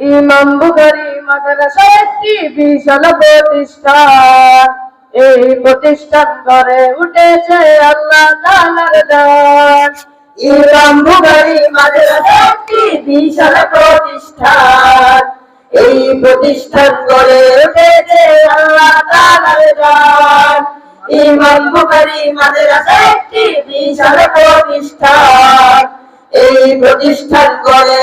ইমাম বুখারী, মাদ্রাসা একটি বিশাল প্রতিষ্ঠান। এই প্রতিষ্ঠান গড়ে উঠেছে আল্লাহ তাআলার দান। ইমাম বুখারী, মাদ্রাসা একটি বিশাল প্রতিষ্ঠান। এই প্রতিষ্ঠান গড়ে উঠেছে আল্লাহ তাআলার দান। ইমাম বুখারী, মাদ্রাসা একটি বিশাল প্রতিষ্ঠান। এই প্রতিষ্ঠান গড়ে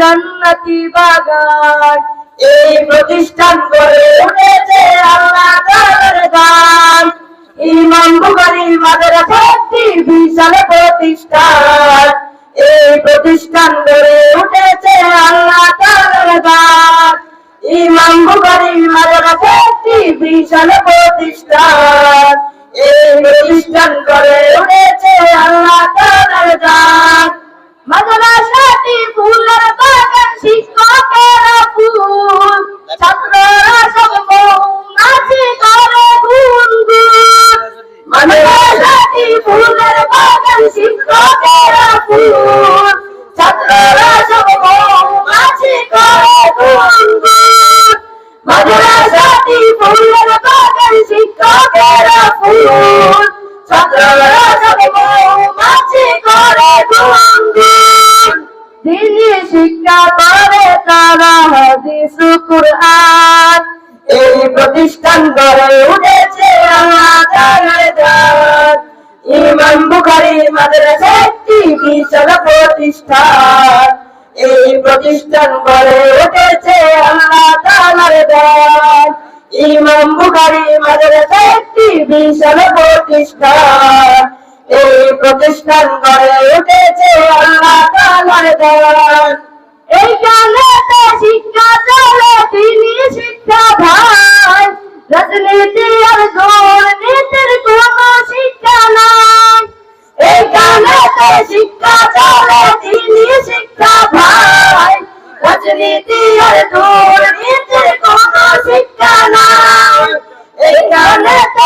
জান্নাতি বাগান এই প্রতিষ্ঠান গড়ে উঠেছে আল্লাহ বুখারী মাদ্রাসা একটি বিশাল প্রতিষ্ঠান। এই প্রতিষ্ঠান গড়ে উঠেছে আল্লাহ তাআলার দান মাদ্রাসাটি ফুলের বাগান, শিক্ষকেরা ফুল। ছাত্ররা সব মৌমাছি করে গুনগুন মাদ্রাসাটি ফুলের বাগান, শিক্ষকেরা ফুল। দিনী শিক্ষা করে তারা হাদিস কুরআন এই প্রতিষ্ঠান গড়ে উঠেছে ইমাম বুখারী মাদ্রাসা একটি বিশাল প্রতিষ্ঠান এই প্রতিষ্ঠান গড়ে উঠেছে আল্লাহ তাআলার দান ইমাম বুখারী মাদ্রাসা একটি বিশাল প্রতিষ্ঠান এই প্রতিষ্ঠান গড়ে উঠেছে আল্লাহ তাআলার দান এইখানে তো শিক্ষা চলে, তিনি শিক্ষা ভাই। রাজনীতি আর দুর্নীতির কোনো শিক্ষা নাই তো শিক্ষা চলে তিনি শিক্ষা ভাই রাজনীতি আর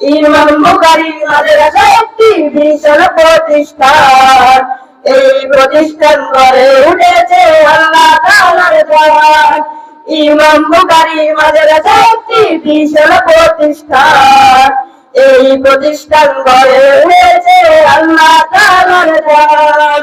ইমাম বুখারী মাদ্রাসা একটি বিশাল প্রতিষ্ঠান। এই প্রতিষ্ঠান গড়ে উঠেছে আল্লাহ তাআলার দান ইমাম বুখারী মাদ্রাসা একটি বিশাল প্রতিষ্ঠান। এই প্রতিষ্ঠান গড়ে উঠেছে আল্লাহ তাআলার দান